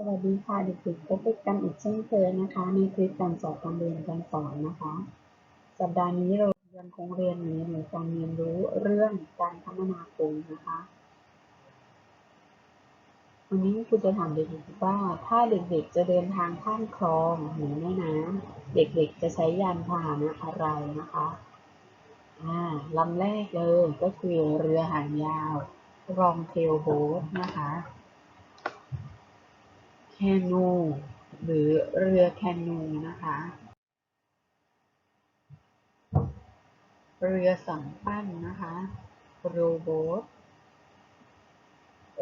สวัสดีค่ะเด็กๆพบกันอีกเช่นเคยนะคะ ในคลิปการสอนการเรียนการสอนนะคะ สัปดาห์นี้เรายังคงเรียนอยู่ในหน่วยการเรียนรู้เรื่องการคมนาคมนะคะ วันนี้ครูจะถามเด็กๆว่า ถ้าเด็กๆจะเดินทางข้ามคลองหรือแม่น้ำเด็กๆจะใช้ยานพาหนะอะไรนะคะอ่าลำแรกเลยก็คือเรือหางยาวรองเทลโบ๊ทนะคะ แคนู หรือเรือแคนูนะคะ เรือสัมปั้นนะคะโรโบท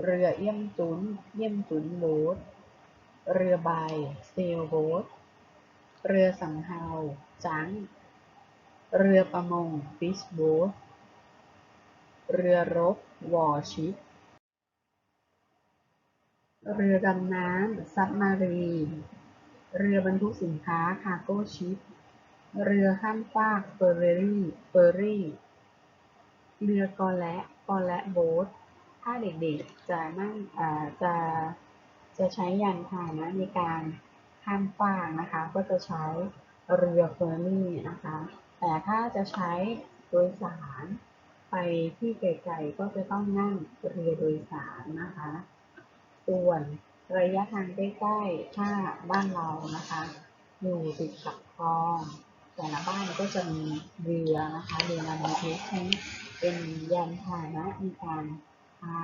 เรือเยี่ยมจุน เยี่ยมจุนโบ๊ทเรือใบเซลโบ๊ทเรือสังเฮาจัง เรือประมงฟิชโบ๊ทเรือรบวอร์ชิป เรือดำน้ำซับมารีน เรือบรรทุกสินค้าคาร์โก้ชิป เรือข้ามฟากเฟอร์รี่เฟอร์รี่ เรือกอและกอและโบ๊ท ถ้าเด็กๆจะนั่งจะจะใช้ยานพาหนะในการข้ามฟากนะคะ ก็จะใช้เรือเฟอร์รี่นะคะ แต่ถ้าจะใช้โดยสารไปที่ไกลๆก็จะต้องนั่งเรือโดยสารนะคะ ส่วนระยะทางใกล้ๆ ถ้าบ้านเรานะคะอยู่ติดกับคลอง แต่ละบ้านก็จะมีเรือนะคะเรือลำเล็กๆใช้เป็นยานพาหนะในการพา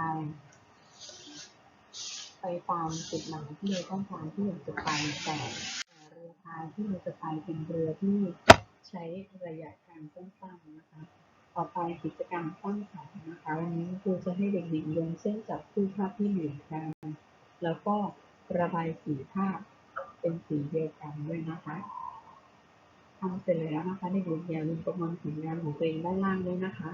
ไปตามจุดหมายที่เราต้องการที่อยากจะไปแต่เรือพายที่เราจะไปเป็นเรือที่ใช้ระยะทางสั้นๆนะคะ ต่อไปกิจกรรมสร้างสรรค์นะคะ วันนี้ครูจะให้เด็กๆลงเส้นจับคู่ภาพที่เหมือนกัน แล้วก็ระบายสีภาพเป็นสีเดียวกันด้วยนะคะทำเสร็จแล้วนะคะเด็กๆอย่าลืมประเมินผลงานของตัวเองด้านล่างด้วยนะคะ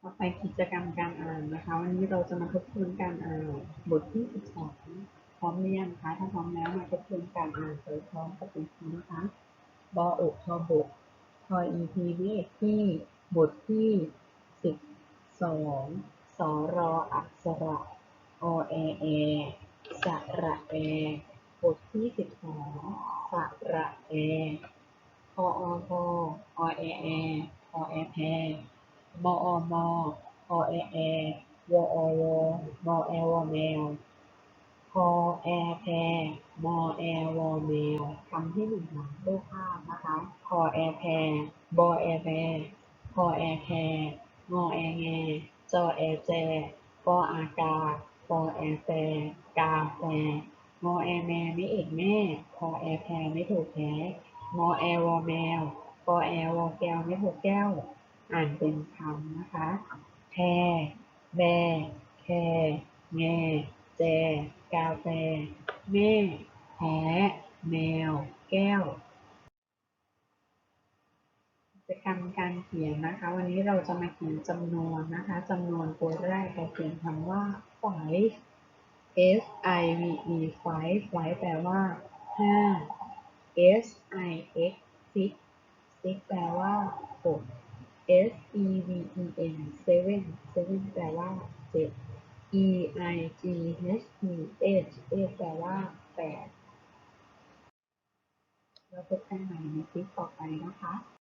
ต่อไปกิจกรรมการอ่านนะคะ วันนี้เราจะมาทบทวนการอ่านบทที่ 12 พร้อมหรือยังคะถ้าพร้อมแล้วมาทบทวนการอ่านไปพร้อมกับคุณครูนะคะบออกทอบก ทอ EP เลขที่ บทที่ 12สอรออักษระอแอแอสระแอบทที่ 12สระแอพออพออแอแอพอแอแพมออมออแอแอวออวมอแอวอแมว พอแอแพมอแอวอแมวคำที่หนึ่งนะรูปภาพนะคะพอแอแพบอแอแพพอแอแพงอแอแงจอแอแจปออากาปอแอแฟกาแฟงอแอแมไม่เอกแม่พอแอแพไม่ถูกแพ้มอแอวอแมวปอแอวอแก้วไม่ถูกแก้ว อ่านเป็นคำนะคะแพรแบแคแง จ กาแฟแม่ แพ้ แมว แก้วกิจกรรมการเขียนนะคะ วันนี้เราจะมาเขียนจำนวนนะคะจำนวนตัวแรกเราเขียนคำว่า five f i v e five five แปลว่าห้า s i x six six แปลว่าหก S E V E N seven seven แปลว่าเจ็ด E I G H T H H แปลว่าแปดเราพบกันใหม่ในคลิปต่อไปนะคะ